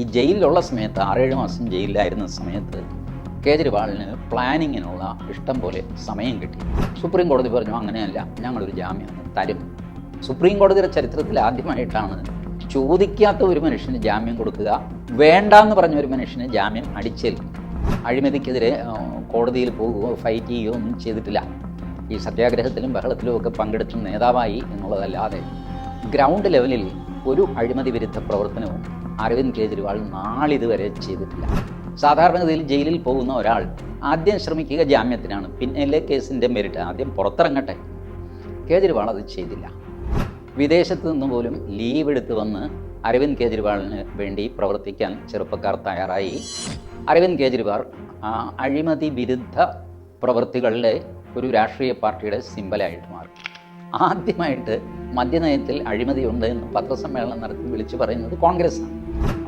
ഈ ജയിലിലുള്ള സമയത്ത് ആറേഴ് മാസം ജയിലിലായിരുന്ന സമയത്ത് കേജ്രിവാളിന് പ്ലാനിങ്ങിനുള്ള ഇഷ്ടം പോലെ സമയം കിട്ടി. സുപ്രീം കോടതി പറഞ്ഞു അങ്ങനെയല്ല ഞങ്ങളൊരു ജാമ്യം തരും. സുപ്രീം കോടതിയുടെ ചരിത്രത്തിൽ ആദ്യമായിട്ടാണ് ചോദിക്കാത്ത ഒരു മനുഷ്യന് ജാമ്യം കൊടുക്കുക വേണ്ടാന്ന് പറഞ്ഞ ഒരു മനുഷ്യന് ജാമ്യം അടിച്ചേൽക്കും അഴിമതിക്കെതിരെ കോടതിയിൽ പോകുകയോ ഫൈറ്റ് ചെയ്യുകയോ ഒന്നും ചെയ്തിട്ടില്ല. ഈ സത്യാഗ്രഹത്തിലും ബഹളത്തിലും ഒക്കെ പങ്കെടുത്ത നേതാവായി എന്നുള്ളതല്ലാതെ ഗ്രൗണ്ട് ലെവലിൽ ഒരു അഴിമതി വിരുദ്ധ പ്രവർത്തനവും അരവിന്ദ് കെജ്രിവാൾ നാളിതുവരെ ചെയ്തിട്ടില്ല. സാധാരണഗതിയിൽ ജയിലിൽ പോകുന്ന ഒരാൾ ആദ്യം ശ്രമിക്കുക ജാമ്യത്തിനാണ് പിന്നിലെ കേസിന്റെ മെരിറ്റ് ആദ്യം പുറത്തിറങ്ങട്ടെ. കേജ്രിവാൾ അത് ചെയ്തില്ല. വിദേശത്ത് നിന്ന് പോലും ലീവ് എടുത്ത് വന്ന് അരവിന്ദ് കെജ്രിവാളിന് വേണ്ടി പ്രവർത്തിക്കാൻ ചെറുപ്പക്കാർ തയ്യാറായി. അരവിന്ദ് കേജ്രിവാൾ അഴിമതി വിരുദ്ധ പ്രവൃത്തികളിലെ ഒരു രാഷ്ട്രീയ പാർട്ടിയുടെ സിമ്പലായിട്ട് ആദ്യമായിട്ട് മദ്യനയത്തിൽ അഴിമതിയുണ്ട് എന്ന് പത്രസമ്മേളനം നടത്തി വിളിച്ചു പറയുന്നത് കോൺഗ്രസ്സാണ്.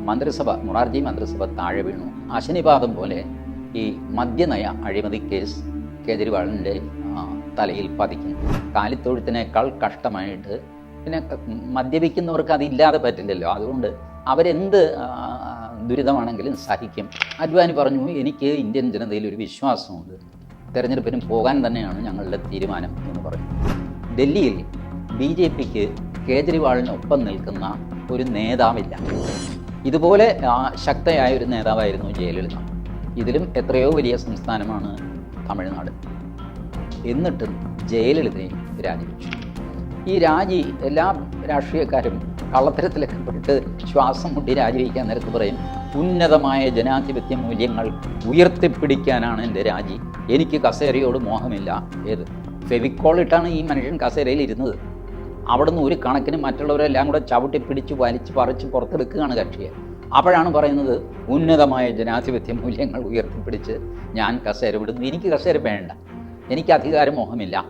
മന്ത്രിസഭ മൊറാർജി മന്ത്രിസഭ താഴെ വീണു. അശനിപാതം പോലെ ഈ മദ്യനയ അഴിമതി കേസ് കേജ്രിവാളിന്റെ തലയിൽ പതിക്കുന്നു. കാലിത്തൊഴുത്തിനേക്കാൾ കഷ്ടമായിട്ട് പിന്നെ മദ്യപിക്കുന്നവർക്ക് അതില്ലാതെ പറ്റില്ലല്ലോ. അതുകൊണ്ട് അവരെന്ത് ദുരിതമാണെങ്കിലും സഹിക്കും. അദ്വാനി പറഞ്ഞു എനിക്ക് ഇന്ത്യൻ ജനതയിൽ ഒരു വിശ്വാസമുണ്ട്. തെരഞ്ഞെടുപ്പിനും പോകാൻ തന്നെയാണ് ഞങ്ങളുടെ തീരുമാനം എന്ന് പറഞ്ഞു. ഡൽഹിയിൽ ബി ജെ പിക്ക് കേജ്രിവാളിനൊപ്പം നിൽക്കുന്ന ഒരു നേതാവില്ല. ഇതുപോലെ ശക്തയായ ഒരു നേതാവായിരുന്നു ജയലളിത ഇതിലും എത്രയോ വലിയ സംസ്ഥാനമാണ് തമിഴ്നാട്. എന്നിട്ടും ജയലളിതയും രാജിവെച്ചു. ഈ രാജി എല്ലാ രാഷ്ട്രീയക്കാരും കള്ളത്തരത്തിലൊക്കെ പെട്ട് ശ്വാസം മുട്ടി രാജിവെക്കാൻ നേരത്ത് പറയും ഉന്നതമായ ജനാധിപത്യ മൂല്യങ്ങൾ ഉയർത്തിപ്പിടിക്കാനാണ് എന്റെ രാജി. എനിക്ക് കസേരയോട് മോഹമില്ല. ഏത്? ഫെവിക്കോൾ ഇട്ടാണ് ഈ മനുഷ്യൻ കസേരയിൽ ഇരുന്നത്. അവിടുന്ന് ഒരു കണക്കിന് മറ്റുള്ളവരെല്ലാം കൂടെ ചവിട്ടി പിടിച്ച് വലിച്ച് പറിച്ച് പുറത്തെടുക്കുകയാണ് കക്ഷിയെ. അപ്പോഴാണ് പറയുന്നത് ഉന്നതമായ ജനാധിപത്യ മൂല്യങ്ങൾ ഉയർത്തിപ്പിടിച്ച് ഞാൻ കസേര വിടുന്നു. എനിക്ക് കസേര വേണ്ട. എനിക്ക് അധികാരമോഹമില്ല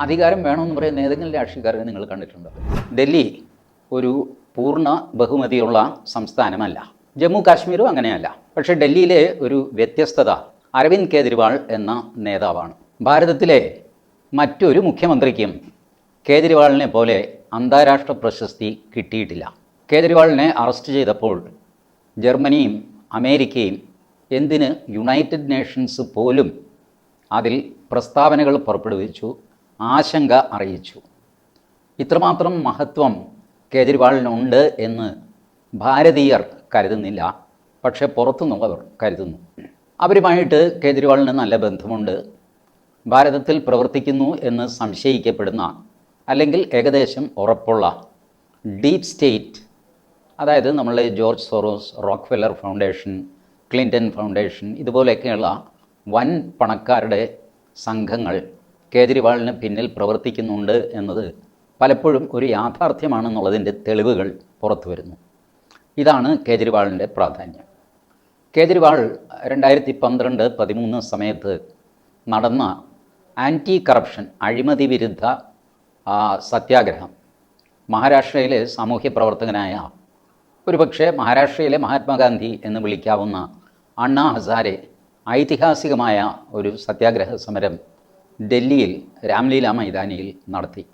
അധികാരം വേണമെന്ന് പറയുന്ന ഏതെങ്കിലും രാഷ്ട്രീയക്കാരെ നിങ്ങൾ കണ്ടിട്ടുണ്ടോ? ഡൽഹി ഒരു പൂർണ ബഹുമതിയുള്ള സംസ്ഥാനമല്ല. ജമ്മു കാശ്മീരും അങ്ങനെയല്ല. പക്ഷേ ഡൽഹിയിലെ ഒരു വ്യത്യസ്തത അരവിന്ദ് കേജ്രിവാൾ എന്ന നേതാവാണ്. ഭാരതത്തിലെ മറ്റൊരു മുഖ്യമന്ത്രിക്കും കേജ്രിവാളിനെ പോലെ അന്താരാഷ്ട്ര പ്രശസ്തി കിട്ടിയിട്ടില്ല. കേജ്രിവാളിനെ അറസ്റ്റ് ചെയ്തപ്പോൾ ജർമ്മനിയും അമേരിക്കയും എന്തിന് യുണൈറ്റഡ് നേഷൻസ് പോലും അതിൽ പ്രസ്താവനകൾ പുറപ്പെടുവിച്ചു ആശങ്ക അറിയിച്ചു. ഇത്രമാത്രം മഹത്വം കേജ്രിവാളിനുണ്ട് എന്ന് ഭാരതീയർ കരുതുന്നില്ല. പക്ഷേ പുറത്തുനിന്നുള്ളവർ കരുതുന്നു. അവരുമായിട്ട് കേജ്രിവാളിന് നല്ല ബന്ധമുണ്ട്. ഭാരതത്തിൽ പ്രവർത്തിക്കുന്നു എന്ന് സംശയിക്കപ്പെടുന്ന അല്ലെങ്കിൽ ഏകദേശം ഉറപ്പുള്ള ഡീപ് സ്റ്റേറ്റ് അതായത് നമ്മളെ George Soros Rockefeller foundation Clinton foundation ഇതുപോലെയൊക്കെയുള്ള വൻ പണക്കാരുടെ സംഘങ്ങൾ കേജ്രിവാളിന് പിന്നിൽ പ്രവർത്തിക്കുന്നുണ്ട് എന്നത് പലപ്പോഴും ഒരു യാഥാർത്ഥ്യമാണെന്നുള്ളതിന്റെ തെളിവുകൾ പുറത്തു വരുന്നു. ഇതാണ് കേജ്രിവാളിന്റെ പ്രാധാന്യം. കേജ്രിവാൾ രണ്ടായിരത്തി പന്ത്രണ്ട് പതിമൂന്ന് സമയത്ത് നടന്ന ആന്റി കറപ്ഷൻ അഴിമതി വിരുദ്ധ സത്യാഗ്രഹം. മഹാരാഷ്ട്രയിലെ സാമൂഹ്യ പ്രവർത്തകനായ ഒരുപക്ഷെ മഹാരാഷ്ട്രയിലെ മഹാത്മാഗാന്ധി എന്ന് വിളിക്കാവുന്ന അണ്ണാ ഹസാരെ ഐതിഹാസികമായ ഒരു സത്യാഗ്രഹ സമരം ഡൽഹിയിൽ രാംലീല മൈതാനിയിൽ നടത്തി.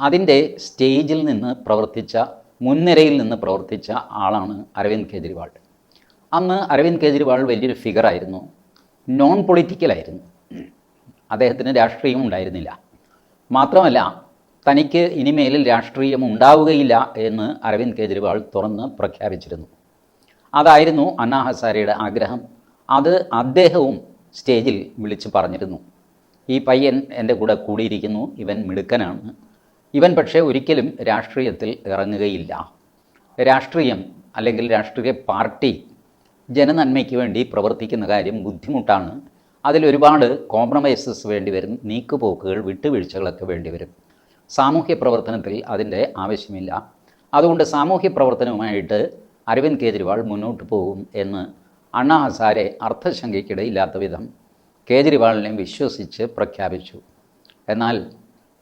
അതിന്റെ സ്റ്റേജിൽ നിന്ന് പ്രവർത്തിച്ച മുൻനിരയിൽ നിന്ന് പ്രവർത്തിച്ച ആളാണ് അരവിന്ദ് കെജ്രിവാൾ. അന്ന് അരവിന്ദ് കെജ്രിവാൾ വലിയൊരു ഫിഗറായിരുന്നു നോൺ പൊളിറ്റിക്കലായിരുന്നു അദ്ദേഹത്തിന് രാഷ്ട്രീയം ഉണ്ടായിരുന്നില്ല. മാത്രമല്ല തനിക്ക് ഇനിമേലിൽ രാഷ്ട്രീയം ഉണ്ടാവുകയില്ല എന്ന് അരവിന്ദ് കെജ്രിവാൾ തുറന്ന് പ്രഖ്യാപിച്ചിരുന്നു. അതായിരുന്നു അന്നാ ഹസാരയുടെ ആഗ്രഹം. അത് അദ്ദേഹവും സ്റ്റേജിൽ വിളിച്ച് പറഞ്ഞിരുന്നു. ഈ പയ്യൻ എന്റെ കൂടെ കൂടിയിരിക്കുന്നു. ഇവൻ മിടുക്കനാണ്. ഇവൻ പക്ഷേ ഒരിക്കലും രാഷ്ട്രീയത്തിൽ ഇറങ്ങുകയില്ല. രാഷ്ട്രീയം അല്ലെങ്കിൽ രാഷ്ട്രീയ പാർട്ടി ജനനന്മയ്ക്ക് വേണ്ടി പ്രവർത്തിക്കുന്ന കാര്യം ബുദ്ധിമുട്ടാണ്. അതിലൊരുപാട് കോംപ്രമൈസസ് വേണ്ടി വരും നീക്കുപോക്കുകൾ വിട്ടുവീഴ്ചകളൊക്കെ വേണ്ടി വരും. സാമൂഹ്യ പ്രവർത്തനത്തിൽ അതിന്റെ ആവശ്യമില്ല. അതുകൊണ്ട് സാമൂഹ്യ പ്രവർത്തനവുമായിട്ട് അരവിന്ദ് കേജ്രിവാൾ മുന്നോട്ട് പോകും എന്ന് അണ്ണാ ഹസാരെ അർത്ഥശങ്കയ്ക്കിടയില്ലാത്ത വിധം കേജ്രിവാളിനെ വിശ്വസിച്ച് പ്രഖ്യാപിച്ചു. എന്നാൽ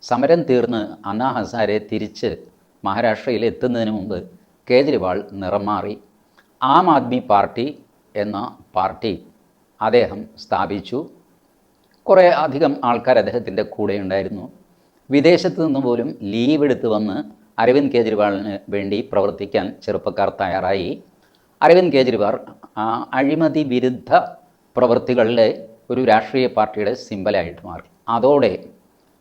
സമരം തീർന്ന് അണ്ണാ ഹസാരെ തിരിച്ച് മഹാരാഷ്ട്രയിൽ എത്തുന്നതിന് മുമ്പ് കേജ്രിവാൾ നിറം മാറി. ആം ആദ്മി പാർട്ടി എന്ന പാർട്ടി അദ്ദേഹം സ്ഥാപിച്ചു. കുറേ അധികം ആൾക്കാർ അദ്ദേഹത്തിന്റെ കൂടെ ഉണ്ടായിരുന്നു. വിദേശത്ത് നിന്ന് പോലും ലീവ് എടുത്ത് വന്ന് അരവിന്ദ് കേജ്രിവാളിന് വേണ്ടി പ്രവർത്തിക്കാൻ ചെറുപ്പക്കാർ തയ്യാറായി. അരവിന്ദ് കേജ്രിവാൾ അഴിമതി വിരുദ്ധ പ്രവൃത്തികളിലെ ഒരു രാഷ്ട്രീയ പാർട്ടിയുടെ സിമ്പലായിട്ട് മാറി. അതോടെ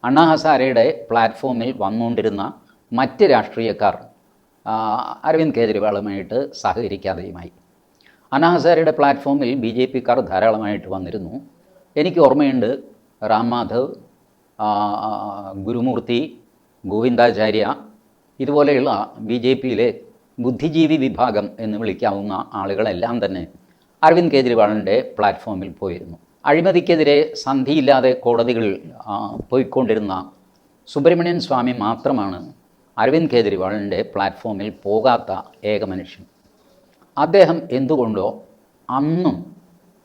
അണ്ണാ ഹസാരയുടെ പ്ലാറ്റ്ഫോമിൽ വന്നുകൊണ്ടിരുന്ന മറ്റ് രാഷ്ട്രീയക്കാർ അരവിന്ദ് കേജ്രിവാളുമായിട്ട് സഹകരിക്കാതെയുമായി. അണ്ണാ ഹസാരയുടെ പ്ലാറ്റ്ഫോമിൽ ബി ജെ പിക്കാർ ധാരാളമായിട്ട് വന്നിരുന്നു. എനിക്ക് ഓർമ്മയുണ്ട് റാം മാധവ് ഗുരുമൂർത്തി ഗോവിന്ദാചാര്യ ഇതുപോലെയുള്ള ബി ജെ പിയിലെ ബുദ്ധിജീവി വിഭാഗം എന്ന് വിളിക്കാവുന്ന ആളുകളെല്ലാം തന്നെ അരവിന്ദ് കെജ്രിവാളിന്റെ പ്ലാറ്റ്ഫോമിൽ പോയിരുന്നു. അഴിമതിക്കെതിരെ സന്ധിയില്ലാതെ കോടതികൾ പോയിക്കൊണ്ടിരുന്ന സുബ്രഹ്മണ്യൻ സ്വാമി മാത്രമാണ് അരവിന്ദ് കെജ്രിവാളിന്റെ പ്ലാറ്റ്ഫോമിൽ പോകാത്ത ഏക മനുഷ്യൻ. അദ്ദേഹം എന്തുകൊണ്ടോ അന്നും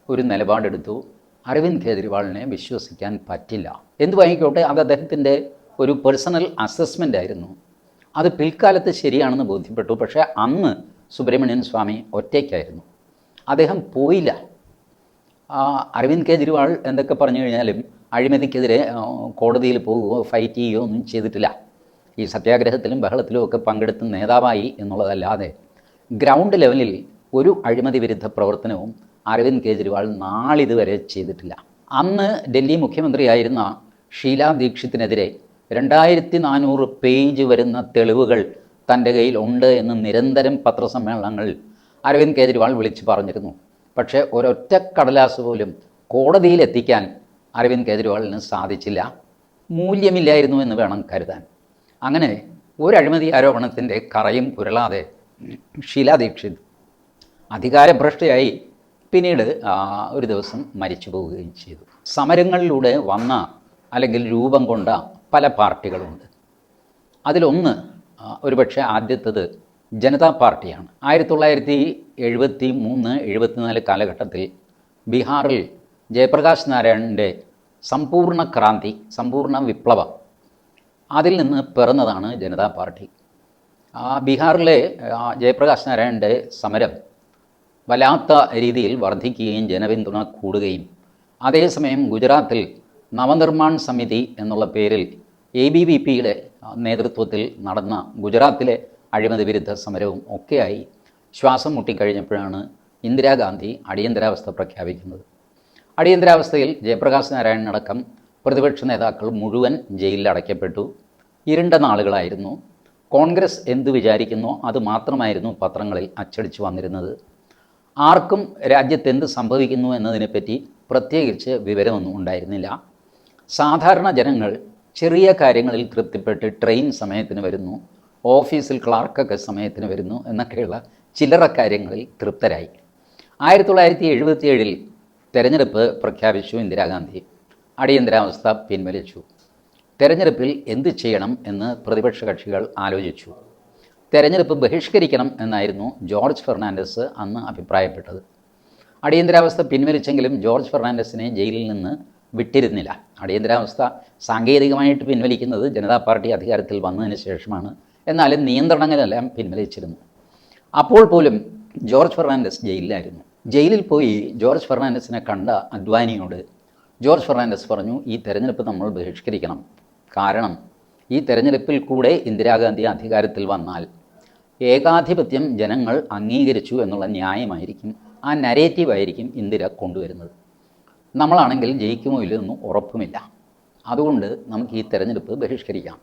ഒരു നിലപാടെടുത്തു? അരവിന്ദ് കെജ്രിവാളിനെ വിശ്വസിക്കാൻ പറ്റില്ല. എന്തുവായിക്കോട്ടെ അത് അദ്ദേഹത്തിന്റെ ഒരു പേഴ്സണൽ അസസ്മെന്റ് ആയിരുന്നു. അത് പിൽക്കാലത്ത് ശരിയാണെന്ന് ബോധ്യപ്പെട്ടു. പക്ഷേ അന്ന് സുബ്രഹ്മണ്യൻ സ്വാമി ഒറ്റയ്ക്കായിരുന്നു. അദ്ദേഹം പോയില്ല. അരവിന്ദ് കെജ്രിവാൾ എന്തൊക്കെ പറഞ്ഞു കഴിഞ്ഞാലും അഴിമതിക്കെതിരെ കോടതിയിൽ പോകുകയോ ഫൈറ്റ് ചെയ്യുകയോ ഒന്നും ചെയ്തിട്ടില്ല. ഈ സത്യാഗ്രഹത്തിലും ബഹളത്തിലും ഒക്കെ പങ്കെടുത്ത നേതാവായി എന്നുള്ളതല്ലാതെ ഗ്രൗണ്ട് ലെവലിൽ ഒരു അഴിമതി വിരുദ്ധ പ്രവർത്തനവും അരവിന്ദ് കെജ്രിവാൾ നാളിതുവരെ ചെയ്തിട്ടില്ല. അന്ന് ഡൽഹി മുഖ്യമന്ത്രിയായിരുന്ന ഷീലാ ദീക്ഷിത്തിനെതിരെ രണ്ടായിരത്തി നാനൂറ് പേജ് വരുന്ന തെളിവുകൾ തന്റെ കയ്യിൽ ഉണ്ട് എന്ന് നിരന്തരം പത്രസമ്മേളനങ്ങളിൽ അരവിന്ദ് കെജ്രിവാൾ വിളിച്ചു പറഞ്ഞിരുന്നു. പക്ഷേ ഒരൊറ്റ കടലാസ് പോലും കോടതിയിൽ എത്തിക്കാൻ അരവിന്ദ് കെജ്രിവാളിന് സാധിച്ചില്ല. മൂല്യമില്ലായിരുന്നു എന്ന് വേണം കരുതാൻ. അങ്ങനെ ഒരു അഴിമതി ആരോപണത്തിന്റെ കറയും പുരളാതെ ഷീലാ ദീക്ഷിത് അധികാരഭ്രഷ്ടയായി പിന്നീട് ഒരു ദിവസം മരിച്ചു പോവുകയും ചെയ്തു. സമരങ്ങളിലൂടെ വന്ന അല്ലെങ്കിൽ രൂപം കൊണ്ട പല പാർട്ടികളുണ്ട്. അതിലൊന്ന് ഒരുപക്ഷെ ആദ്യത്തത് ജനതാ പാർട്ടിയാണ്. ആയിരത്തി തൊള്ളായിരത്തി എഴുപത്തി മൂന്ന് എഴുപത്തിനാല് കാലഘട്ടത്തിൽ ബീഹാറിൽ ജയപ്രകാശ് നാരായണന്റെ സമ്പൂർണ ക്രാന്തി സമ്പൂർണ വിപ്ലവം അതിൽ നിന്ന് പിറന്നതാണ് ജനതാ പാർട്ടി. ബീഹാറിലെ ആ, ജയപ്രകാശ് നാരായണന്റെ സമരം വല്ലാത്ത രീതിയിൽ വർദ്ധിക്കുകയും ജനപിന്തുണ കൂടുകയും. അതേസമയം ഗുജറാത്തിൽ നവനിർമ്മാൺ സമിതി എന്നുള്ള പേരിൽ എ ബി വി പിയുടെ നേതൃത്വത്തിൽ നടന്ന ഗുജറാത്തിലെ അഴിമതി വിരുദ്ധ സമരവും ഒക്കെയായി ശ്വാസം മുട്ടിക്കഴിഞ്ഞപ്പോഴാണ് ഇന്ദിരാഗാന്ധി അടിയന്തരാവസ്ഥ പ്രഖ്യാപിക്കുന്നത്. അടിയന്തരാവസ്ഥയിൽ ജയപ്രകാശ് നാരായണനടക്കം പ്രതിപക്ഷ നേതാക്കൾ മുഴുവൻ ജയിലിൽ അടയ്ക്കപ്പെട്ടു. ഇരുണ്ട നാളുകളായിരുന്നു കോൺഗ്രസ് എന്ത് വിചാരിക്കുന്നോ? അത് മാത്രമായിരുന്നു പത്രങ്ങളിൽ അച്ചടിച്ചു വന്നിരുന്നത്. ആർക്കും രാജ്യത്ത് എന്ത് സംഭവിക്കുന്നു എന്നതിനെപ്പറ്റി പ്രത്യേകിച്ച് വിവരമൊന്നും ഉണ്ടായിരുന്നില്ല. സാധാരണ ജനങ്ങൾ ചെറിയ കാര്യങ്ങളിൽ തൃപ്തിപ്പെട്ട് ട്രെയിൻ സമയത്തിന് വരുന്നു ഓഫീസിൽ ക്ലാർക്കൊക്കെ സമയത്തിന് വരുന്നു എന്നൊക്കെയുള്ള ചില്ലറ കാര്യങ്ങളിൽ തൃപ്തരായി. ആയിരത്തി തൊള്ളായിരത്തി എഴുപത്തിയേഴിൽ തെരഞ്ഞെടുപ്പ് പ്രഖ്യാപിച്ചു ഇന്ദിരാഗാന്ധി. അടിയന്തരാവസ്ഥ പിൻവലിച്ചു. തെരഞ്ഞെടുപ്പിൽ എന്ത് ചെയ്യണം എന്ന് പ്രതിപക്ഷ കക്ഷികൾ ആലോചിച്ചു. തെരഞ്ഞെടുപ്പ് ബഹിഷ്കരിക്കണം എന്നായിരുന്നു ജോർജ് ഫെർണാണ്ടസ് അന്ന് അഭിപ്രായപ്പെട്ടത്. അടിയന്തരാവസ്ഥ പിൻവലിച്ചെങ്കിലും ജോർജ് ഫെർണാണ്ടസിനെ ജയിലിൽ നിന്ന് വിട്ടിരുന്നില്ല. അടിയന്തരാവസ്ഥ സാങ്കേതികമായിട്ട് പിൻവലിക്കുന്നത് ജനതാ പാർട്ടി അധികാരത്തിൽ വന്നതിന് ശേഷമാണ്. എന്നാലും നിയന്ത്രണങ്ങളെല്ലാം പിൻവലിച്ചിരുന്നു. അപ്പോൾ പോലും ജോർജ് ഫെർണാണ്ടസ് ജയിലിലായിരുന്നു. ജയിലിൽ പോയി ജോർജ് ഫെർണാണ്ടസിനെ കണ്ട അദ്വാനിയോട് ജോർജ് ഫെർണാണ്ടസ് പറഞ്ഞു ഈ തെരഞ്ഞെടുപ്പ് നമ്മൾ ബഹിഷ്കരിക്കണം. കാരണം ഈ തെരഞ്ഞെടുപ്പിൽ കൂടെ ഇന്ദിരാഗാന്ധി അധികാരത്തിൽ വന്നാൽ ഏകാധിപത്യം ജനങ്ങൾ അംഗീകരിച്ചു എന്നുള്ള ന്യായമായിരിക്കും. ആ നരേറ്റീവ് ആയിരിക്കും ഇന്ദിര കൊണ്ടുവരുന്നത്. നമ്മളാണെങ്കിൽ ജയിക്കുമോ ഇല്ലെന്നും ഉറപ്പുമില്ല. അതുകൊണ്ട് നമുക്ക് ഈ തെരഞ്ഞെടുപ്പ് ബഹിഷ്കരിക്കാം.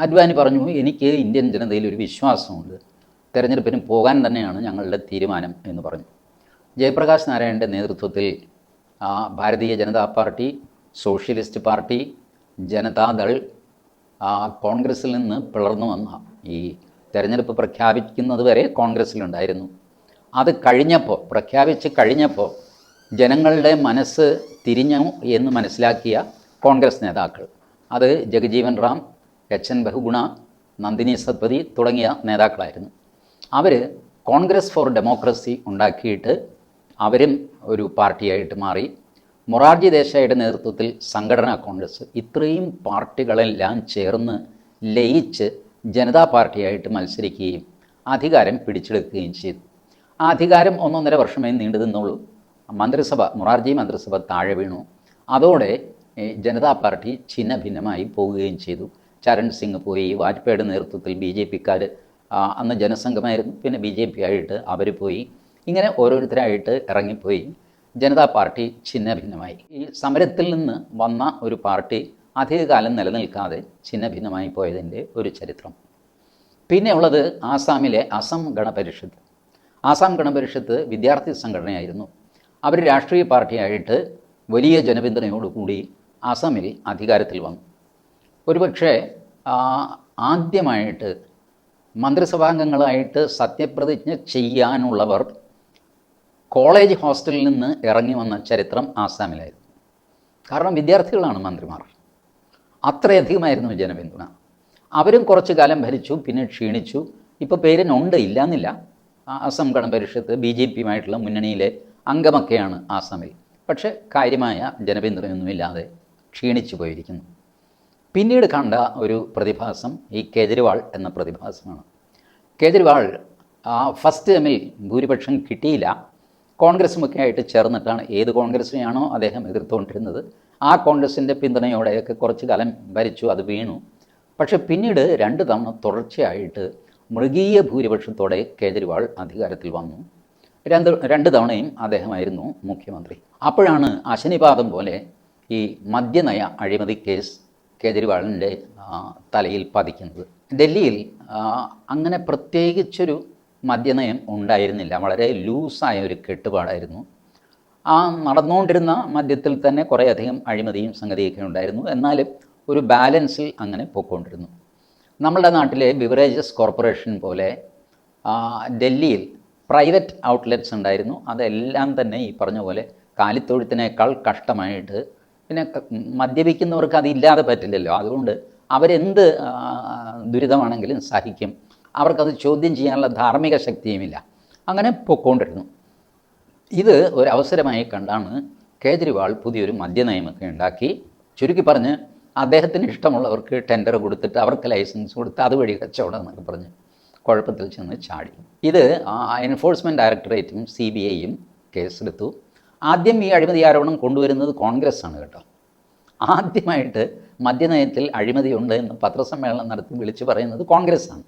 അദ്വാനി പറഞ്ഞു എനിക്ക് ഇന്ത്യൻ ജനതയിൽ ഒരു വിശ്വാസമുണ്ട്. തെരഞ്ഞെടുപ്പിന് പോകാൻ തന്നെയാണ് ഞങ്ങളുടെ തീരുമാനം എന്ന് പറഞ്ഞു. ജയപ്രകാശ് നാരായണന്റെ നേതൃത്വത്തിൽ Bharatiya Janata party socialist party Janata Dal കോൺഗ്രസ്സിൽ നിന്ന് പിളർന്നു വന്ന ഈ തെരഞ്ഞെടുപ്പ് പ്രഖ്യാപിക്കുന്നത് വരെ കോൺഗ്രസ്സിലുണ്ടായിരുന്നു അത് കഴിഞ്ഞപ്പോൾ പ്രഖ്യാപിച്ച് കഴിഞ്ഞപ്പോൾ ജനങ്ങളുടെ മനസ്സ് തിരിഞ്ഞു എന്ന് മനസ്സിലാക്കിയ കോൺഗ്രസ് നേതാക്കൾ. അത് ജഗജീവൻ റാം എച്ച് എൻ ബഹുഗുണ നന്ദിനി സത്പതി തുടങ്ങിയ നേതാക്കളായിരുന്നു. അവർ കോൺഗ്രസ് ഫോർ ഡെമോക്രസി ഉണ്ടാക്കിയിട്ട് അവരും ഒരു പാർട്ടിയായിട്ട് മാറി. മൊറാർജി ദേശായിയുടെ നേതൃത്വത്തിൽ സംഘടനാ കോൺഗ്രസ് ഇത്രയും പാർട്ടികളെല്ലാം ചേർന്ന് ലയിച്ച് ജനതാ പാർട്ടിയായിട്ട് മത്സരിക്കുകയും അധികാരം പിടിച്ചെടുക്കുകയും ചെയ്തു. ആ അധികാരം ഒന്നൊന്നര വർഷമേ നീണ്ടു നിന്നുള്ളൂ മന്ത്രിസഭ മൊറാർജി മന്ത്രിസഭ താഴെ വീണു. അതോടെ ജനതാ പാർട്ടി ഛിന്ന ഭിന്നമായി പോവുകയും ചെയ്തു. ചരൺ സിംഗ് പോയി വാജ്പേയിയുടെ നേതൃത്വത്തിൽ ബി ജെ പിക്കാർ അന്ന് ജനസംഘമായിരുന്നു. പിന്നെ ബി ജെ പി ആയിട്ട് അവർ പോയി. ഇങ്ങനെ ഓരോരുത്തരായിട്ട് ഇറങ്ങിപ്പോയി. ജനതാ പാർട്ടി ഛിന്ന ഭിന്നമായി ഈ സമരത്തിൽ നിന്ന് വന്ന ഒരു പാർട്ടി അധികകാലം നിലനിൽക്കാതെ ഛിന്ന ഭിന്നമായി പോയതിന്റെ ഒരു ചരിത്രം. പിന്നെ ഉള്ളത് ആസാമിലെ അസം ഗണപരിഷത്ത് ആസാം ഗണപരിഷത്ത് വിദ്യാർത്ഥി സംഘടനയായിരുന്നു. അവർ രാഷ്ട്രീയ പാർട്ടിയായിട്ട് വലിയ ജനപിന്തുണയോടുകൂടി അസമിൽ അധികാരത്തിൽ വന്നു. ഒരുപക്ഷെ ആദ്യമായിട്ട് മന്ത്രിസഭാംഗങ്ങളായിട്ട് സത്യപ്രതിജ്ഞ ചെയ്യാനുള്ളവർ കോളേജ് ഹോസ്റ്റലിൽ നിന്ന് ഇറങ്ങി വന്ന ചരിത്രം ആസാമിലായിരുന്നു. കാരണം വിദ്യാർത്ഥികളാണ് മന്ത്രിമാർ. അത്രയധികമായിരുന്നു ജനപിന്തുണ. അവരും കുറച്ചു കാലം ഭരിച്ചു പിന്നെ ക്ഷീണിച്ചു. ഇപ്പോൾ പേരിനുണ്ട് ഇല്ല എന്നില്ല അസം ഗണപരിഷത്ത് ബി ജെ പിയുമായിട്ടുള്ള മുന്നണിയിലെ അംഗമൊക്കെയാണ് ആസാമിൽ. പക്ഷേ കാര്യമായ ജനപിന്തുണയൊന്നുമില്ലാതെ ക്ഷീണിച്ചു പോയിരിക്കുന്നു. പിന്നീട് കണ്ട ഒരു പ്രതിഭാസം ഈ കേജ്രിവാൾ എന്ന പ്രതിഭാസമാണ്. കേജ്രിവാൾ ഫസ്റ്റ് ടൈമിൽ ഭൂരിപക്ഷം കിട്ടിയില്ല. കോൺഗ്രസുമൊക്കെ ആയിട്ട് ചേർന്നിട്ടാണ് ഏത് കോൺഗ്രസിനെയാണോ അദ്ദേഹം എതിർത്തുകൊണ്ടിരുന്നത്. ആ കോൺഗ്രസിന്റെ പിന്തുണയോടെയൊക്കെ കുറച്ച് കാലം ഭരിച്ചു അത് വീണു. പക്ഷെ പിന്നീട് രണ്ട് തവണ തുടർച്ചയായിട്ട് മൃഗീയ ഭൂരിപക്ഷത്തോടെ കേജ്രിവാൾ അധികാരത്തിൽ വന്നു. രണ്ട് രണ്ട് തവണയും അദ്ദേഹമായിരുന്നു മുഖ്യമന്ത്രി. അപ്പോഴാണ് അശനിപാതം പോലെ ഈ മദ്യനയ അഴിമതി കേസ് കേജ്രിവാളിന്റെ തലയിൽ പതിക്കുന്നത്. ഡൽഹിയിൽ അങ്ങനെ പ്രത്യേകിച്ചൊരു മദ്യനയം ഉണ്ടായിരുന്നില്ല. വളരെ ലൂസായ ഒരു കെട്ടുപാടായിരുന്നു. ആ നടന്നുകൊണ്ടിരുന്ന മദ്യത്തിൽ തന്നെ കുറേയധികം അഴിമതിയും സംഗതിയൊക്കെ ഉണ്ടായിരുന്നു. എന്നാലും ഒരു ബാലൻസിൽ അങ്ങനെ പോയിക്കൊണ്ടിരുന്നു. നമ്മുടെ നാട്ടിലെ ബിവറേജസ് കോർപ്പറേഷൻ പോലെ ഡൽഹിയിൽ പ്രൈവറ്റ് ഔട്ട്ലെറ്റ്സ് ഉണ്ടായിരുന്നു. അതെല്ലാം തന്നെ ഈ പറഞ്ഞ പോലെ കാലിത്തൊഴുത്തിനേക്കാൾ കഷ്ടമായിട്ട് പിന്നെ മദ്യപിക്കുന്നവർക്ക് അതില്ലാതെ പറ്റില്ലല്ലോ. അതുകൊണ്ട് അവരെന്ത് ദുരിതമാണെങ്കിലും സഹിക്കും. അവർക്കത് ചോദ്യം ചെയ്യാനുള്ള ധാർമ്മിക ശക്തിയുമില്ല. അങ്ങനെ പൊക്കോണ്ടിരുന്നു. ഇത് ഒരു അവസരമായി കണ്ടാണ് കേജ്രിവാൾ പുതിയൊരു മദ്യനയമൊക്കെ ഉണ്ടാക്കി ചുരുക്കി പറഞ്ഞ് അദ്ദേഹത്തിന് ഇഷ്ടമുള്ളവർക്ക് ടെൻഡർ കൊടുത്തിട്ട് അവർക്ക് ലൈസൻസ് കൊടുത്ത് അതുവഴി കച്ചവടം എന്നൊക്കെ പറഞ്ഞ് കുഴപ്പത്തിൽ ചെന്ന് ചാടി. ഇത് എൻഫോഴ്സ്മെന്റ് ഡയറക്ടറേറ്റും സി ബി ഐയും കേസെടുത്തു. ആദ്യം ഈ അഴിമതി ആരോപണം കൊണ്ടുവരുന്നത് കോൺഗ്രസ് ആണ് കേട്ടോ. ആദ്യമായിട്ട് മദ്യനയത്തിൽ അഴിമതിയുണ്ട് എന്ന് പത്രസമ്മേളനം നടത്തി വിളിച്ചു പറയുന്നത് കോൺഗ്രസ് ആണ്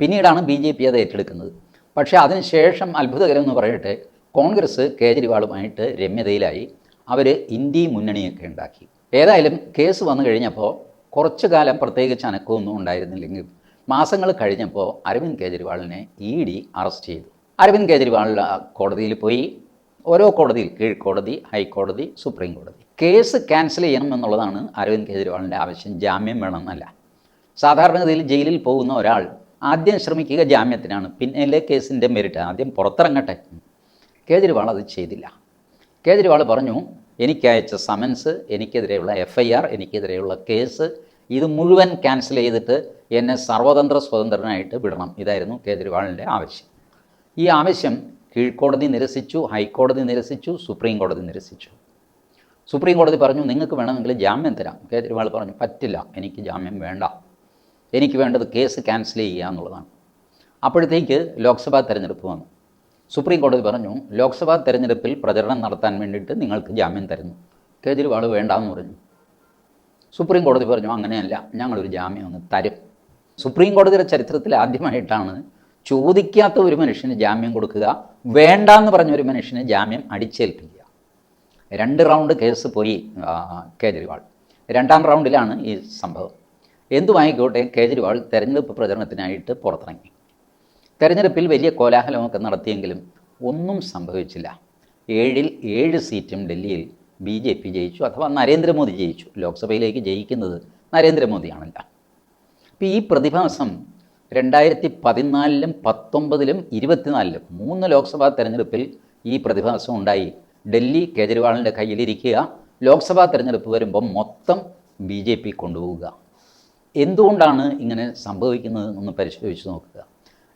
പിന്നീടാണ് ബി ജെ പി അത് ഏറ്റെടുക്കുന്നത്. പക്ഷേ അതിനുശേഷം അത്ഭുതകരം എന്ന് പറയട്ടെ കോൺഗ്രസ് കേജ്രിവാളുമായിട്ട് രമ്യതയിലായി അവർ ഇന്ത്യ മുന്നണിയൊക്കെ ഉണ്ടാക്കി. ഏതായാലും കേസ് വന്നു കഴിഞ്ഞപ്പോൾ കുറച്ചു കാലം പ്രത്യേകിച്ച് അനക്കമൊന്നും ഉണ്ടായിരുന്നില്ലെങ്കിൽ മാസങ്ങൾ കഴിഞ്ഞപ്പോൾ അരവിന്ദ് കേജ്രിവാളിനെ ഇ ഡി അറസ്റ്റ് ചെയ്തു. അരവിന്ദ് കേജ്രിവാൾ കോടതിയിൽ പോയി. ഓരോ കോടതിയിൽ കീഴ്ക്കോടതി ഹൈക്കോടതി സുപ്രീം കോടതി. കേസ് ക്യാൻസൽ ചെയ്യണം എന്നുള്ളതാണ് അരവിന്ദ് കേജ്രിവാളിന്റെ ആവശ്യം. ജാമ്യം വേണമെന്നല്ല. സാധാരണഗതിയിൽ ജയിലിൽ പോകുന്ന ഒരാൾ ആദ്യം ശ്രമിക്കുക ജാമ്യത്തിനാണ്. പിന്നെ കേസിന്റെ മെരിറ്റ് ആദ്യം പുറത്തിറങ്ങട്ടെ. കേജ്രിവാൾ അത് ചെയ്തില്ല. കേജ്രിവാൾ പറഞ്ഞു എനിക്കയച്ച സമൻസ് എനിക്കെതിരെയുള്ള എഫ് ഐ ആർ എനിക്കെതിരെയുള്ള കേസ് ഇത് മുഴുവൻ ക്യാൻസൽ ചെയ്തിട്ട് എന്നെ സർവതന്ത്ര സ്വതന്ത്രനായിട്ട് വിടണം. ഇതായിരുന്നു കേജ്രിവാളിന്റെ ആവശ്യം. ഈ ആവശ്യം കീഴ്ക്കോടതി നിരസിച്ചു ഹൈക്കോടതി നിരസിച്ചു സുപ്രീം കോടതി നിരസിച്ചു. സുപ്രീം കോടതി പറഞ്ഞു നിങ്ങൾക്ക് വേണമെങ്കിൽ ജാമ്യം തരാം. കേജ്രിവാൾ പറഞ്ഞു പറ്റില്ല എനിക്ക് ജാമ്യം വേണ്ട. എനിക്ക് വേണ്ടത് കേസ് ക്യാൻസൽ ചെയ്യുക എന്നുള്ളതാണ്. അപ്പോഴത്തേക്ക് ലോക്സഭാ തെരഞ്ഞെടുപ്പ് വന്നു. സുപ്രീം കോടതി പറഞ്ഞു ലോക്സഭാ തെരഞ്ഞെടുപ്പിൽ പ്രചരണം നടത്താൻ വേണ്ടിയിട്ട് നിങ്ങൾക്ക് ജാമ്യം തരുന്നു. കേജ്രിവാൾ വേണ്ടാന്ന് പറഞ്ഞു. സുപ്രീം കോടതി പറഞ്ഞു അങ്ങനെയല്ല ഞങ്ങളൊരു ജാമ്യം ഒന്ന് തരും. സുപ്രീം കോടതിയുടെ ചരിത്രത്തിൽ ആദ്യമായിട്ടാണ് ചോദിക്കാത്ത ഒരു മനുഷ്യന് ജാമ്യം കൊടുക്കുക വേണ്ടാന്ന് പറഞ്ഞ ഒരു മനുഷ്യന് ജാമ്യം അടിച്ചേൽപ്പിക്കുക. രണ്ട് റൗണ്ട് കേസ് പോയി കേജരിവാൾ. രണ്ടാം റൗണ്ടിലാണ് ഈ സംഭവം. എന്തുമായിക്കോട്ടെ കേജ്രിവാൾ തെരഞ്ഞെടുപ്പ് പ്രചരണത്തിനായിട്ട് പുറത്തിറങ്ങി. തെരഞ്ഞെടുപ്പിൽ വലിയ കോലാഹലമൊക്കെ നടത്തിയെങ്കിലും ഒന്നും സംഭവിച്ചില്ല. ഏഴിൽ ഏഴ് സീറ്റും ഡൽഹിയിൽ ബി ജെ പി ജയിച്ചു അഥവാ നരേന്ദ്രമോദി ജയിച്ചു. ലോക്സഭയിലേക്ക് ജയിക്കുന്നത് നരേന്ദ്രമോദിയാണല്ലോ. അപ്പോൾ ഈ പ്രതിഭാസം രണ്ടായിരത്തി പതിനാലിലും പത്തൊമ്പതിലും ഇരുപത്തിനാലിലും മൂന്ന് ലോക്സഭാ തെരഞ്ഞെടുപ്പിൽ ഈ പ്രതിഭാസം ഉണ്ടായി. ഡൽഹി കേജ്രിവാളിന്റെ കയ്യിലിരിക്കുക ലോക്സഭാ തെരഞ്ഞെടുപ്പ് വരുമ്പോൾ മൊത്തം ബി ജെ പി കൊണ്ടുപോവുക. എന്തുകൊണ്ടാണ് ഇങ്ങനെ സംഭവിക്കുന്നത് എന്ന് പരിശോധിച്ച് നോക്കുക.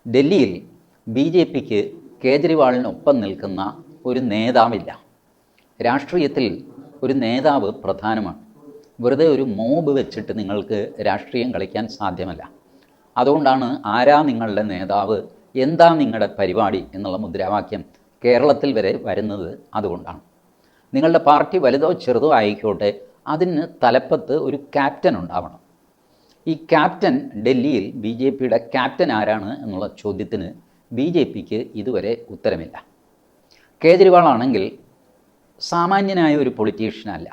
ഡൽഹിയിൽ ബി ജെ പിക്ക് കേജ്രിവാളിനൊപ്പം നിൽക്കുന്ന ഒരു നേതാവില്ല. രാഷ്ട്രീയത്തിൽ ഒരു നേതാവ് പ്രധാനമാണ്. വെറുതെ ഒരു മോബ് വെച്ചിട്ട് നിങ്ങൾക്ക് രാഷ്ട്രീയം കളിക്കാൻ സാധ്യമല്ല. അതുകൊണ്ടാണ് ആരാ നിങ്ങളുടെ നേതാവ് എന്താ നിങ്ങളുടെ പരിപാടി എന്നുള്ള മുദ്രാവാക്യം കേരളത്തിൽ വരെ വരുന്നത് അതുകൊണ്ടാണ്. നിങ്ങളുടെ പാർട്ടി വലുതോ ചെറുതോ ആയിക്കോട്ടെ അതിന് തലപ്പത്ത് ഒരു ക്യാപ്റ്റൻ ഉണ്ടാവണം. ഈ ക്യാപ്റ്റൻ ഡൽഹിയിൽ ബി ജെ പിയുടെ ക്യാപ്റ്റൻ ആരാണ് എന്നുള്ള ചോദ്യത്തിന് ബി ജെ പിക്ക് ഇതുവരെ ഉത്തരമില്ല. കേജ്രിവാൾ ആണെങ്കിൽ സാമാന്യനായ ഒരു പൊളിറ്റീഷ്യനല്ല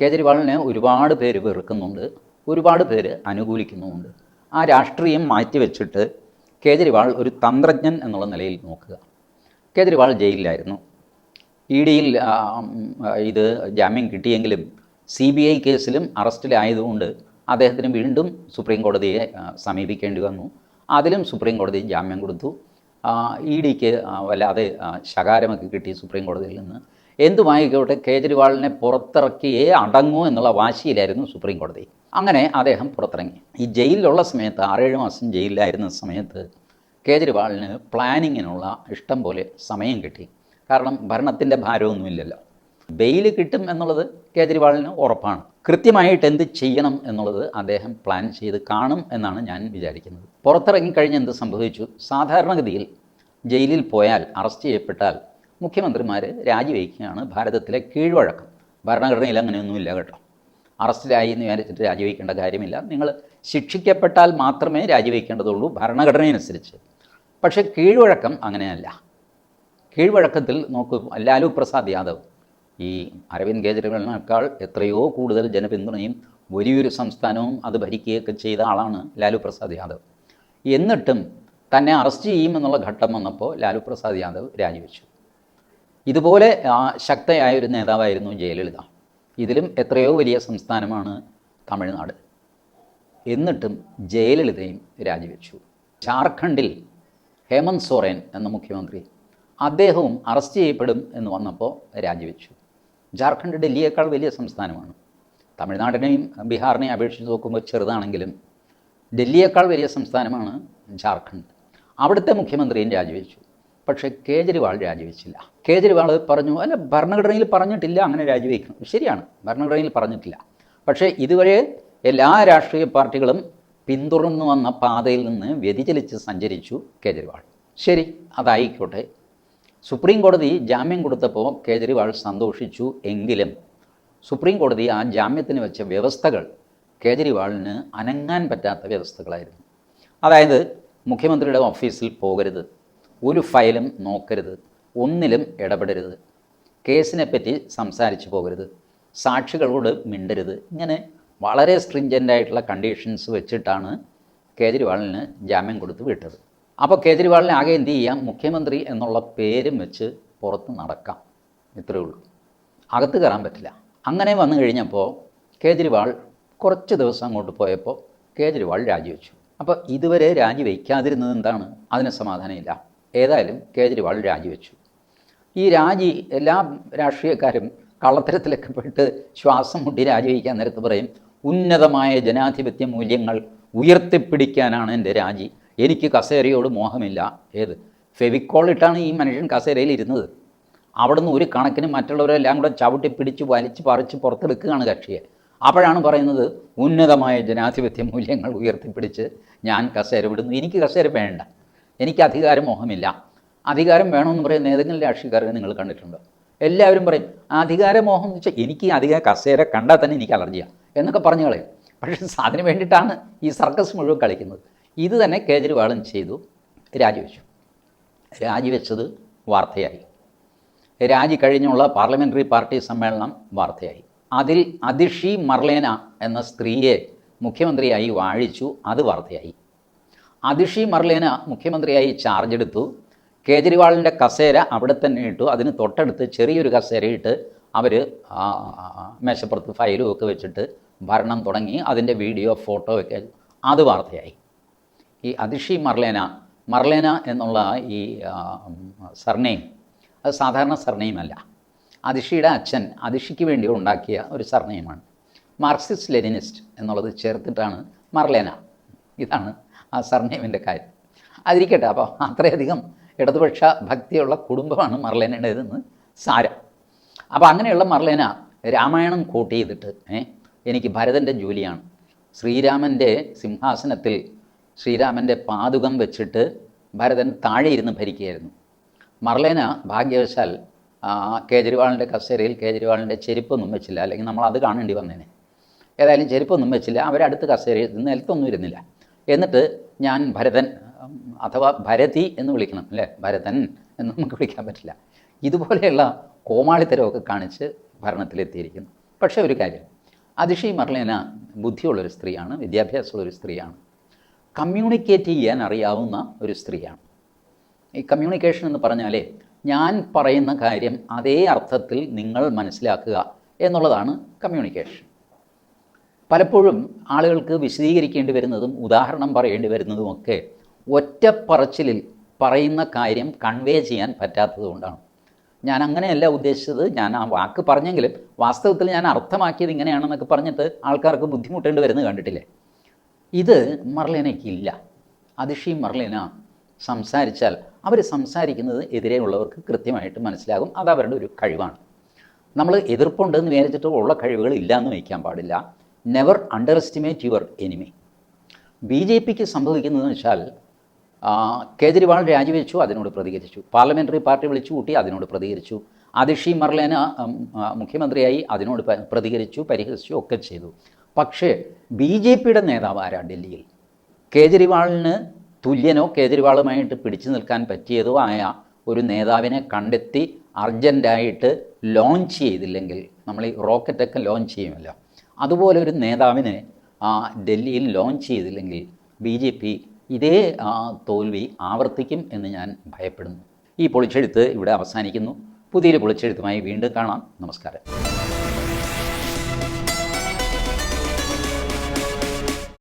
കേജ്രിവാളിനെ ഒരുപാട് പേര് വെറുക്കുന്നുണ്ട് ഒരുപാട് പേര് അനുകൂലിക്കുന്നുമുണ്ട്. ആ രാഷ്ട്രീയം മാറ്റിവെച്ചിട്ട് കേജ്രിവാൾ ഒരു തന്ത്രജ്ഞൻ എന്നുള്ള നിലയിൽ നോക്കുക. കേജ്രിവാൾ ജയിലിലായിരുന്നു. ഇ ഡിയിൽ ഇത് ജാമ്യം കിട്ടിയെങ്കിലും സി ബി ഐ കേസിലും അറസ്റ്റിലായതുകൊണ്ട് അദ്ദേഹത്തിന് വീണ്ടും സുപ്രീം കോടതിയെ സമീപിക്കേണ്ടി വന്നു. അതിലും സുപ്രീം കോടതി ജാമ്യം കൊടുത്തു. ഇ ഡിക്ക് വല്ലാതെ ശകാരമൊക്കെ കിട്ടി സുപ്രീം കോടതിയിൽ നിന്ന്. എന്തുമായിക്കോട്ടെ കേജ്രിവാളിനെ പുറത്തിറക്കിയേ അടങ്ങൂ എന്നുള്ള വാശിയിലായിരുന്നു സുപ്രീം കോടതി. അങ്ങനെ അദ്ദേഹം പുറത്തിറങ്ങി. ഈ ജയിലിലുള്ള സമയത്ത് ആറേഴ് മാസം ജയിലിലായിരുന്ന സമയത്ത് കേജ്രിവാളിന് പ്ലാനിങ്ങിനുള്ള ഇഷ്ടം പോലെ സമയം കിട്ടി. കാരണം ഭരണത്തിന്റെ ഭാരമൊന്നുമില്ലല്ലോ. ബെയിൽ കിട്ടും എന്നുള്ളത് കേജ്രിവാളിന് ഉറപ്പാണ്. കൃത്യമായിട്ട് എന്ത് ചെയ്യണം എന്നുള്ളത് അദ്ദേഹം പ്ലാൻ ചെയ്ത് കാണും എന്നാണ് ഞാൻ വിചാരിക്കുന്നത്. പുറത്തിറങ്ങിക്കഴിഞ്ഞ് എന്ത് സംഭവിച്ചു? സാധാരണഗതിയിൽ ജയിലിൽ പോയാൽ അറസ്റ്റ് ചെയ്യപ്പെട്ടാൽ മുഖ്യമന്ത്രിമാർ രാജിവെക്കുകയാണ് ഭാരതത്തിലെ കീഴ്വഴക്കം. ഭരണഘടനയിൽ അങ്ങനെയൊന്നുമില്ല കേട്ടോ. അറസ്റ്റിലായി എന്ന് വിചാരിച്ചിട്ട് രാജിവെക്കേണ്ട കാര്യമില്ല. നിങ്ങൾ ശിക്ഷിക്കപ്പെട്ടാൽ മാത്രമേ രാജിവെക്കേണ്ടതുള്ളൂ ഭരണഘടനയനുസരിച്ച്. പക്ഷേ കീഴ്വഴക്കം അങ്ങനെയല്ല. കീഴ്വഴക്കത്തിൽ നോക്കൂ ലാലു പ്രസാദ് യാദവ് ഈ അരവിന്ദ് കെജ്രിവാളിനേക്കാൾ എത്രയോ കൂടുതൽ ജനപിന്തുണയും വലിയൊരു സംസ്ഥാനവും അത് ഭരിക്കുകയൊക്കെ ചെയ്ത ആളാണ് ലാലു പ്രസാദ് യാദവ്. എന്നിട്ടും തന്നെ അറസ്റ്റ് ചെയ്യുമെന്നുള്ള ഘട്ടം വന്നപ്പോൾ ലാലു പ്രസാദ് യാദവ് രാജിവെച്ചു. ഇതുപോലെ ശക്തയായ ഒരു നേതാവായിരുന്നു ജയലളിത. ഇതിലും എത്രയോ വലിയ സംസ്ഥാനമാണ് തമിഴ്നാട്. എന്നിട്ടും ജയലളിതയും രാജിവെച്ചു. ജാർഖണ്ഡിൽ ഹേമന്ത് സോറൻ എന്ന മുഖ്യമന്ത്രി അദ്ദേഹവും അറസ്റ്റ് ചെയ്യപ്പെടും എന്ന് വന്നപ്പോൾ രാജിവെച്ചു. ജാർഖണ്ഡ് ഡൽഹിയേക്കാൾ വലിയ സംസ്ഥാനമാണ്. തമിഴ്നാടിനെയും ബീഹാറിനെയും അപേക്ഷിച്ച് നോക്കുമ്പോൾ ചെറുതാണെങ്കിലും ഡൽഹിയേക്കാൾ വലിയ സംസ്ഥാനമാണ് ജാർഖണ്ഡ്. അവിടുത്തെ മുഖ്യമന്ത്രിയും രാജിവെച്ചു. പക്ഷേ കേജ്രിവാൾ രാജിവെച്ചില്ല. കേജ്രിവാൾ പറഞ്ഞു അല്ല ഭരണഘടനയിൽ പറഞ്ഞിട്ടില്ല അങ്ങനെ രാജിവെക്കണം ശരിയാണ് ഭരണഘടനയിൽ പറഞ്ഞിട്ടില്ല. പക്ഷേ ഇതുവരെ എല്ലാ രാഷ്ട്രീയ പാർട്ടികളും പിന്തുടർന്നു വന്ന പാതയിൽ നിന്ന് വ്യതിചലിച്ച് സഞ്ചരിച്ചു കേജ്രിവാൾ. ശരി അതായിക്കോട്ടെ. സുപ്രീം കോടതി ജാമ്യം കൊടുത്തപ്പോൾ കേജ്രിവാൾ സന്തോഷിച്ചു എങ്കിലും സുപ്രീം കോടതി ആ ജാമ്യത്തിന് വെച്ച വ്യവസ്ഥകൾ കേജ്രിവാളിന് അനങ്ങാൻ പറ്റാത്ത വ്യവസ്ഥകളായിരുന്നു. അതായത് മുഖ്യമന്ത്രിയുടെ ഓഫീസിൽ പോകരുത് ഒരു ഫയലും നോക്കരുത് ഒന്നിലും ഇടപെടരുത് കേസിനെപ്പറ്റി സംസാരിച്ചു പോകരുത് സാക്ഷികളോട് മിണ്ടരുത് ഇങ്ങനെ വളരെ സ്ട്രിഞ്ചന്റ് ആയിട്ടുള്ള കണ്ടീഷൻസ് വെച്ചിട്ടാണ് കേജ്രിവാളിന് ജാമ്യം കൊടുത്ത് വിട്ടത്. അപ്പോൾ കേജ്രിവാളിനെ ആകെ എന്ത് ചെയ്യാം? മുഖ്യമന്ത്രി എന്നുള്ള പേരും വെച്ച് പുറത്ത് നടക്കാം. ഇത്രയേ ഉള്ളൂ. അകത്ത് കയറാൻ പറ്റില്ല. അങ്ങനെ വന്നു കഴിഞ്ഞപ്പോൾ കേജ്രിവാൾ കുറച്ച് ദിവസം അങ്ങോട്ട് പോയപ്പോൾ കേജ്രിവാൾ രാജിവെച്ചു. അപ്പോൾ ഇതുവരെ രാജിവെക്കാതിരുന്നത് എന്താണ്? അതിന് സമാധാനമില്ല. ഏതായാലും കേജ്രിവാൾ രാജിവെച്ചു. ഈ രാജി എല്ലാ രാഷ്ട്രീയക്കാരും കള്ളത്തരത്തിലൊക്കെ പെട്ട് ശ്വാസം മുട്ടി രാജിവെക്കാൻ നേരത്ത് പറയും ഉന്നതമായ ജനാധിപത്യ മൂല്യങ്ങൾ ഉയർത്തിപ്പിടിക്കാനാണ് എന്റെ രാജി. എനിക്ക് കസേരയോട് മോഹമില്ല. ഏത്? ഫെവിക്കോൾ ഇട്ടാണ് ഈ മനുഷ്യൻ കസേരയിൽ ഇരുന്നത്. അവിടുന്ന് ഒരു കണക്കിന് മറ്റുള്ളവരെല്ലാം കൂടെ ചവിട്ടി പിടിച്ച് വലിച്ച് പറിച്ച് പുറത്തെടുക്കുകയാണ് കക്ഷിയെ. അപ്പോഴാണ് പറയുന്നത് ഉന്നതമായ ജനാധിപത്യ മൂല്യങ്ങൾ ഉയർത്തിപ്പിടിച്ച് ഞാൻ കസേര വിടുന്നു. എനിക്ക് കസേര വേണ്ട. എനിക്ക് അധികാരം മോഹമില്ല. അധികാരം വേണമെന്ന് പറയുന്ന ഏതെങ്കിലും രാഷ്ട്രീയക്കാരെ നിങ്ങൾ കണ്ടിട്ടുണ്ടോ? എല്ലാവരും പറയും അധികാരമോഹം എന്ന് വെച്ചാൽ എനിക്ക് ഈ അധികാര കസേര കണ്ടാൽ തന്നെ എനിക്ക് അലർജിയാണ് എന്നൊക്കെ പറഞ്ഞു കളയും. പക്ഷേ അതിന് വേണ്ടിയിട്ടാണ് ഈ സർക്കസ് മുഴുവൻ കളിക്കുന്നത്. ഇത് തന്നെ കേജ്രിവാളും ചെയ്തു. രാജിവെച്ചു. രാജിവെച്ചത് വാർത്തയായി. രാജി കഴിഞ്ഞുള്ള പാർലമെന്ററി പാർട്ടി സമ്മേളനം വാർത്തയായി. അതിൽ അതിഷി മർലേന എന്ന സ്ത്രീയെ മുഖ്യമന്ത്രിയായി വാഴിച്ചു അത് വാർത്തയായി. അതിഷി മർലേന മുഖ്യമന്ത്രിയായി ചാർജ് എടുത്തു. കേജ്രിവാളിന്റെ കസേര അവിടെ തന്നെ ഇട്ടു. അതിന് തൊട്ടടുത്ത് ചെറിയൊരു കസേരയിട്ട് അവർ മേശപ്പുറത്ത് ഫയലും ഒക്കെ വെച്ചിട്ട് ഭരണം തുടങ്ങി. അതിന്റെ വീഡിയോ ഫോട്ടോ ഒക്കെ അത് വാർത്തയായി. ഈ അതിഷി മർലേന മർലേന എന്നുള്ള ഈ സർനെയിം. അത് സാധാരണ സർനെയിം അല്ല അതിഷിയുടെ അച്ഛൻ അതിഷിക്ക് വേണ്ടി ഉണ്ടാക്കിയ ഒരു സർനെയിമാണ്. മാർക്സിസ്റ്റ് ലെനിനിസ്റ്റ് എന്നുള്ളത് ചേർത്തിട്ടാണ് മർലേന. ഇതാണ് ആ സർനെയിമിന്റെ കാര്യം. അതിരിക്കട്ടെ അപ്പോൾ അത്രയധികം ഇടതുപക്ഷ ഭക്തിയുള്ള കുടുംബമാണ് മർലേനയുടേതെന്ന് സാരം. അപ്പോൾ അങ്ങനെയുള്ള മർലേന രാമായണം കോട്ട് ചെയ്തിട്ട് എനിക്ക് ഭരതന്റെ ജോലിയാണ്. ശ്രീരാമന്റെ സിംഹാസനത്തിൽ ശ്രീരാമന്റെ പാതുകം വെച്ചിട്ട് ഭരതൻ താഴെ ഇരുന്ന് ഭരിക്കുകയായിരുന്നു. മർലേന ഭാഗ്യവശാൽ കേജ്രിവാളിന്റെ കസേരയിൽ കേജ്രിവാളിന്റെ ചെരുപ്പൊന്നും വെച്ചില്ല. അല്ലെങ്കിൽ നമ്മൾ അത് കാണേണ്ടി വന്നേനെ. ഏതായാലും ചെരുപ്പൊന്നും വെച്ചില്ല. അവരടുത്ത് കസേരയിൽ നിലത്തൊന്നും ഇരുന്നില്ല. എന്നിട്ട് ഞാൻ ഭരതൻ അഥവാ ഭരതി എന്ന് വിളിക്കണം അല്ലേ? ഭരതൻ എന്ന് നമുക്ക് വിളിക്കാൻ പറ്റില്ല. ഇതുപോലെയുള്ള കോമാളിത്തരമൊക്കെ കാണിച്ച് ഭരണത്തിലെത്തിയിരിക്കുന്നു. പക്ഷേ ഒരു കാര്യം. അതിഷി മർലേന ബുദ്ധിയുള്ളൊരു സ്ത്രീയാണ് വിദ്യാഭ്യാസമുള്ളൊരു സ്ത്രീയാണ്. കമ്മ്യൂണിക്കേറ്റ് ചെയ്യാൻ അറിയാവുന്ന ഒരു സ്ത്രീയാണ്. ഈ കമ്മ്യൂണിക്കേഷൻ എന്ന് പറഞ്ഞാലേ ഞാൻ പറയുന്ന കാര്യം അതേ അർത്ഥത്തിൽ നിങ്ങൾ മനസ്സിലാക്കുക എന്നുള്ളതാണ് കമ്മ്യൂണിക്കേഷൻ പലപ്പോഴും ആളുകൾക്ക് വിശദീകരിക്കേണ്ടി വരുന്നതും ഉദാഹരണം പറയേണ്ടി വരുന്നതുമൊക്കെ ഒറ്റപ്പറച്ചിലിൽ പറയുന്ന കാര്യം കൺവേ ചെയ്യാൻ പറ്റാത്തതുകൊണ്ടാണ് ഞാൻ അങ്ങനെയല്ല ഉദ്ദേശിച്ചത്. ഞാൻ ആ വാക്ക് പറഞ്ഞെങ്കിലും വാസ്തവത്തിൽ ഞാൻ അർത്ഥമാക്കിയത് ഇങ്ങനെയാണെന്നൊക്കെ പറഞ്ഞിട്ട് ആൾക്കാർക്ക് ബുദ്ധിമുട്ടേണ്ടി വരുന്നത് കണ്ടിട്ടില്ലേ? ഇത് മർലേനയ്ക്കില്ല അതിഷി മർലേന സംസാരിച്ചാൽ അവർ സംസാരിക്കുന്നത് എതിരെയുള്ളവർക്ക് കൃത്യമായിട്ട് മനസ്സിലാകും. അത് അവരുടെ ഒരു കഴിവാണ്. നമ്മൾ എതിർപ്പുണ്ടെന്ന് വിചാരിച്ചിട്ട് ഉള്ള കഴിവുകൾ ഇല്ല എന്ന് വയ്ക്കാൻ പാടില്ല. Never underestimate your enemy B J പിക്ക് സംഭവിക്കുന്നതെന്ന് വെച്ചാൽ കേജ്രിവാൾ രാജിവെച്ചു അതിനോട് പ്രതികരിച്ചു. പാർലമെന്ററി പാർട്ടി വിളിച്ചു കൂട്ടി അതിനോട് പ്രതികരിച്ചു. അതിഷി മർലേന മുഖ്യമന്ത്രിയായി അതിനോട് പ്രതികരിച്ചു പരിഹസിച്ചു ഒക്കെ ചെയ്തു. പക്ഷേ ബി ജെ പിയുടെ നേതാവ് ഡൽഹിയിൽ? കേജ്രിവാളിന് തുല്യനോ കേജ്രിവാളുമായിട്ട് പിടിച്ചു നിൽക്കാൻ പറ്റിയതോ ആയ ഒരു നേതാവിനെ കണ്ടെത്തി അർജന്റായിട്ട് ലോഞ്ച് ചെയ്തില്ലെങ്കിൽ നമ്മൾ ഈ റോക്കറ്റൊക്കെ ലോഞ്ച് ചെയ്യുമല്ലോ. അതുപോലെ ഒരു നേതാവിനെ ആ, ഡൽഹിയിൽ ലോഞ്ച് ചെയ്തില്ലെങ്കിൽ ബി ജെ പി ഇതേ തോൽവി ആവർത്തിക്കും എന്ന് ഞാൻ ഭയപ്പെടുന്നു. ഈ പൊളിച്ചെഴുത്ത് ഇവിടെ അവസാനിക്കുന്നു. പുതിയൊരു പൊളിച്ചെഴുത്തുമായി വീണ്ടും കാണാം. നമസ്കാരം.